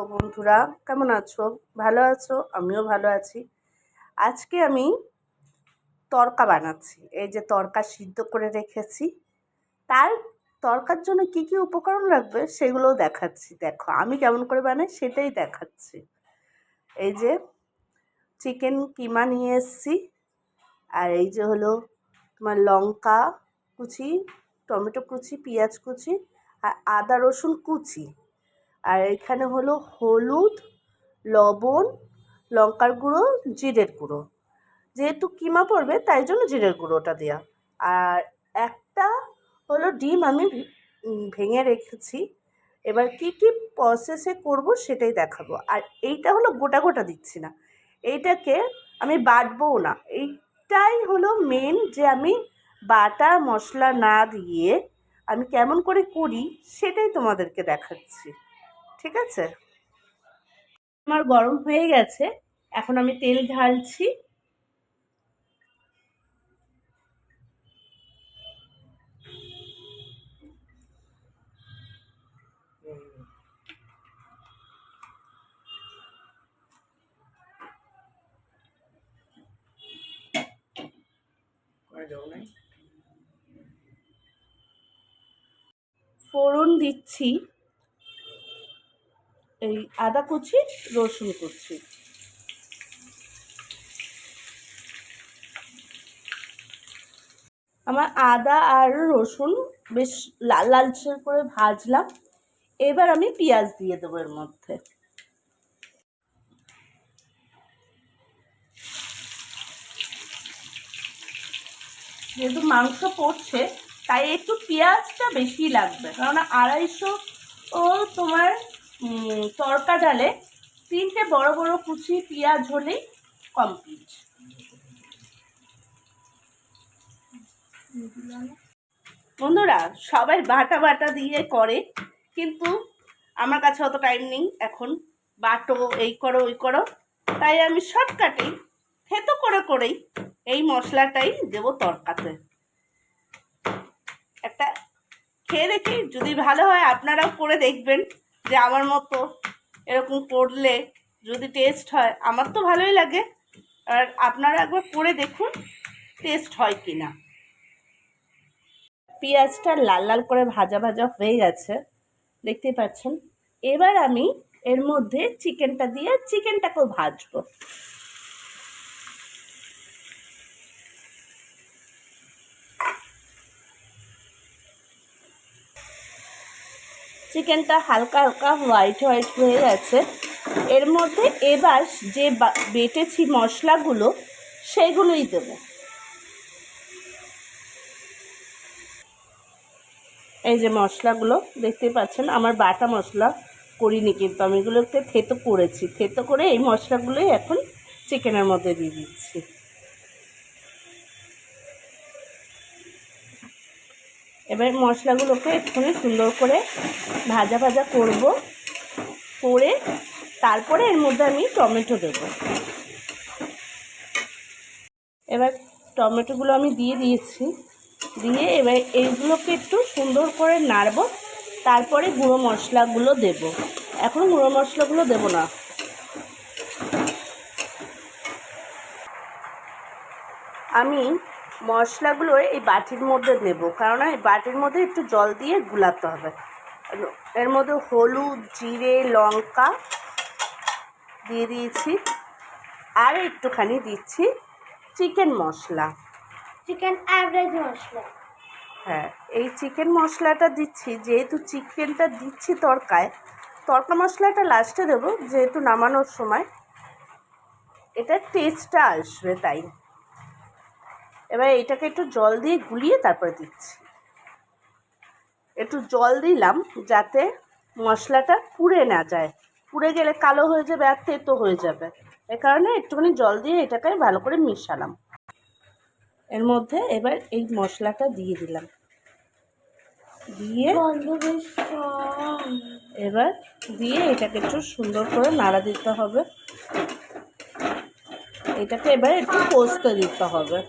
তো বন্ধুরা, কেমন আছো? ভালো আছো? আমিও ভালো আছি। আজকে আমি তরকা বানাচ্ছি। এই যে তরকা সিদ্ধ করে রেখেছি। তার তরকার জন্য কি কি উপকরণ লাগবে সেগুলোও দেখাচ্ছি। দেখো, আমি কেমন করে বানাই সেটাই দেখাচ্ছি। এই যে চিকেন কিমা নিয়ে এসছি। আর এই যে হলো তোমার লঙ্কা কুচি, টমেটো কুচি, পেঁয়াজ কুচি আর আদা রসুন কুচি। আর এখানে হলো হলুদ, লবণ, লঙ্কার গুঁড়ো, জিরের গুঁড়ো। যেহেতু কিমা পড়বে, তাই জন্য জিরের গুঁড়োটা দেওয়া আর একটা হলো ডিম আমি ভেঙে রেখেছি। এবার কি কি প্রসেসে করব সেটাই দেখাবো। আর এইটা হলো গোটা গোটা দিচ্ছি না। এইটাকে আমি বাটবও না। এইটাই হলো মেন যে আমি বাটা মশলা না দিয়ে আমি কেমন করে করি সেটাই তোমাদেরকে দেখাচ্ছি। ঠিক আছে? আমার গরম হয়ে গেছে এখন আমি তেল ঢালছি। ফোড়ন দিচ্ছি। এই আদা কুচি, রসুন কুচি। আমার আদা আর রসুন বেশ লাল লালচে করে ভাজলাম। এবার আমি পেঁয়াজ দিয়ে দেবো এর মধ্যে। যেহেতু মাংস পড়ছে, তাই একটু পেঁয়াজটা বেশি লাগবে। কারণ আড়াইশো ও তোমার তরকা ডালে তিনটে বড় বড় কুচি পেঁয়াজ হলেই কমপ্লিট বন্ধুরা, সবাই বাটা বাটা দিয়ে করে, কিন্তু আমার কাছে অত টাইম নেই। এখন বাটো, এই করো, ওই করো। তাই আমি শর্টকাটেই থেতো করে করেই এই মশলাটাই দেবো তরকাতে। একটা খেয়ে দেখি, যদি ভালো হয় আপনারাও করে দেখবেন। যে আমার মতো এরকম করলে যদি টেস্ট হয়, আমার তো ভালোই লাগে। আর আপনারা একবার করে দেখুন টেস্ট হয় কি না পেঁয়াজটা লাল লাল করে ভাজা ভাজা হয়ে গেছে, দেখতেই পাচ্ছেন। এবার আমি এর মধ্যে চিকেনটা দিয়ে চিকেনটাকেও ভাজবো। চিকেনটা হালকা হালকা হোয়াইট হোয়াইট হয়ে গেছে। এর মধ্যে এবার যে বেটেছি মশলাগুলো, সেগুলোই দেব। এই যে মশলাগুলো, দেখতে পাচ্ছেন? আমার বাটা মশলা করিনি কিন্তু, আমি এগুলোকে থেতো করেছি। থেতো করে এই মশলাগুলোই এখন চিকেনের মধ্যে দিয়ে দিচ্ছি। এবার মশলাগুলোকে একটুখানি সুন্দর করে ভাজা ভাজা করব, করে তারপরে এর মধ্যে আমি টমেটো দেব। এবার টমেটোগুলো আমি দিয়ে দিয়েছি, দিয়ে এবার এইগুলোকে একটু সুন্দর করে নাড়ব, তারপরে গুঁড়ো মশলাগুলো দেব। এখন গুঁড়ো মশলাগুলো দেব না। আমি মশলাগুলো এই বাটির মধ্যে নেব। কারণ এই বাটির মধ্যে একটু জল দিয়ে গুলাতে হবে। এর মধ্যে হলুদ জিরে লঙ্কা দিয়ে দিয়েছি। আর একটুখানি দিচ্ছি chicken masala. Chicken average masala. হ্যাঁ এই চিকেন মশলাটা দিচ্ছি যেহেতু চিকেনটা দিচ্ছি তরকায় তরকা মশলাটা লাস্টে দেবো যেহেতু নামানোর সময়। এটা টেস্টটা আসবে তাই। এবার এটাকে একটু জল দিয়ে গুলিয়ে তারপরে দিচ্ছি। একটু জল দিলাম যাতে মশলাটা পুড়ে না যায়। পুড়ে গেলে কালো হয়ে যাবে আর তেতো হয়ে যাবে। এ কারণে একটুখানি জল দিয়ে এটাকে ভালো করে মিশালাম। এর মধ্যে এবার এই মশলাটা দিয়ে দিলাম। দিয়ে এবার দিয়ে এটাকে একটু সুন্দর করে নাড়া দিতে হবে। এটাকে এবার একটু কষতে দিতে হবে।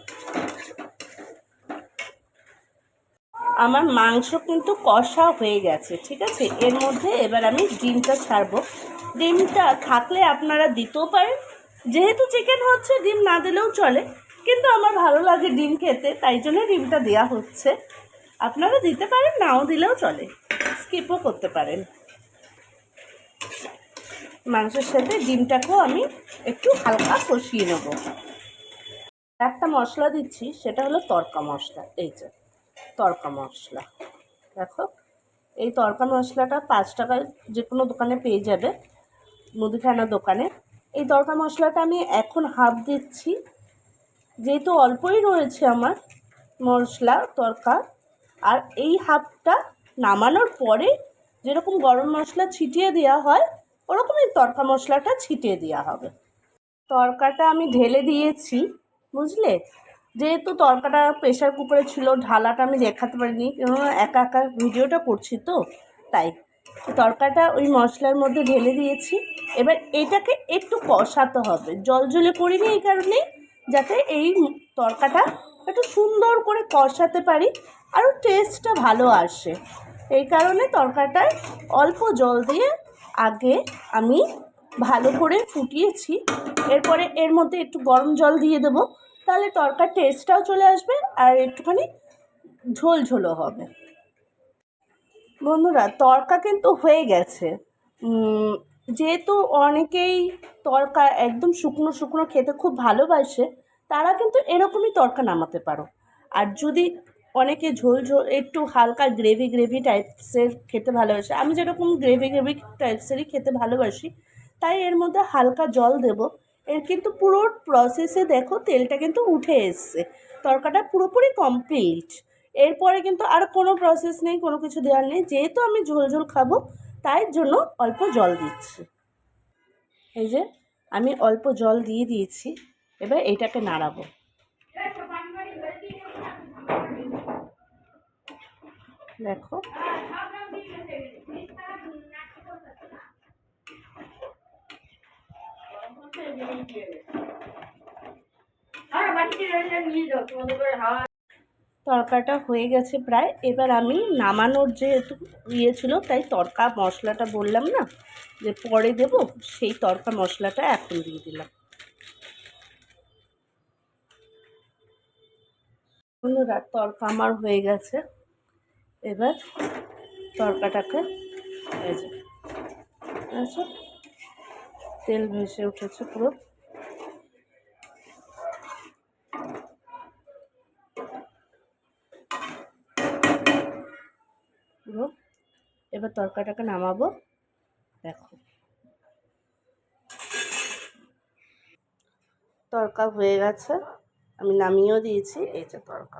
আমার মাংস কিন্তু কষা হয়ে গেছে, ঠিক আছে? এর মধ্যে এবার আমি ডিমটা ছাড়বো। ডিমটা থাকলে আপনারা দিতেও পারেন। যেহেতু চিকেন হচ্ছে, ডিম না দিলেও চলে। কিন্তু আমার ভালো লাগে ডিম খেতে, তাই জন্য ডিমটা দেওয়া হচ্ছে। আপনারা দিতে পারেন, নাও দিলেও চলে। স্কিপও করতে পারেন। মাংসের সাথে ডিমটাকেও আমি একটু হালকা কষিয়ে নেব। একটা মশলা দিচ্ছি, সেটা হলো তরকা মশলা। এই যে তড়কা মশলা। দেখো, এই তড়কা মশলাটা পাঁচ টাকায় যে কোনো দোকানে পেয়ে যাবে মুদিখানা দোকানে। এই তড়কা মশলাটা আমি এখন হাফ দিচ্ছি। যেহেতু অল্পই রয়েছে আমার মশলা তড়কা আর এই হাফটা নামানোর পরে যেরকম গরম মশলা ছিটিয়ে দেওয়া হয় ওরকমই তড়কা মশলাটা ছিটিয়ে দেওয়া হবে। তরকাটা আমি ঢেলে দিয়েছি, বুঝলে? যেহেতু তরকাটা প্রেশার কুকারে ছিল, ঢালাটা আমি দেখাতে পারিনি, কেননা একা একা ভিডিওটা করছি তো, তাই। তরকাটা ওই মশলার মধ্যে ঢেলে দিয়েছি। এবার এটাকে একটু কষাতে হবে। জল জলে করিনি এই কারণেই যাতে এই তরকাটা একটু সুন্দর করে কষাতে পারি, আরও টেস্টটা ভালো আসে। এই কারণে তরকাটায় অল্প জল দিয়ে আগে আমি ভালো করে ফুটিয়েছি। এরপরে এর মধ্যে একটু গরম জল দিয়ে দেবো। তাহলে তরকার টেস্টটাও চলে আসবে আর একটুখানি ঝোল ঝোলও হবে। বন্ধুরা, তরকা কিন্তু হয়ে গেছে। যেহেতু অনেকেই তরকা একদম শুকনো শুকনো খেতে খুব ভালোবাসে, তারা কিন্তু এরকমই তরকা নামাতে পারো। আর যদি অনেকে ঝোল ঝোল, একটু হালকা গ্রেভি গ্রেভি টাইপসের খেতে ভালোবাসে। আমি যেরকম গ্রেভি গ্রেভি টাইপসেরই খেতে ভালোবাসি, তাই এর মধ্যে হালকা জল দেব। এর কিন্তু পুরো প্রসেসে দেখো তেলটা কিন্তু উঠে এসছে। তরকাটা পুরোপুরি কমপ্লিট এরপরে কিন্তু আর কোনো প্রসেস নেই, কোনো কিছু দেওয়ার নেই। যেহেতু আমি ঝোল ঝোল খাব, তাই জন্য অল্প জল দিচ্ছি। এই যে, আমি অল্প জল দিয়ে দিয়েছি। এবার এইটাকে নাড়াবো। দেখো। তরকাটা হয়ে গেছে প্রায়। এবার আমি নামানোর যেহেতু ইয়ে ছিল, তাই তরকা মশলাটা বললাম না, যে পরে দেব, সেই তরকা মশলাটা এখন দিয়ে দিলাম। তরকা আমার হয়ে গেছে। এবার তরকাটাকে যে আচ্ছা তেল ভেসে উঠেছে পুরো। পুরো। এবার তরকাটাকে নামাবো। দেখো। তরকা হয়ে গেছে। আমি নামিয়েও দিয়েছি। এই যে তরকা।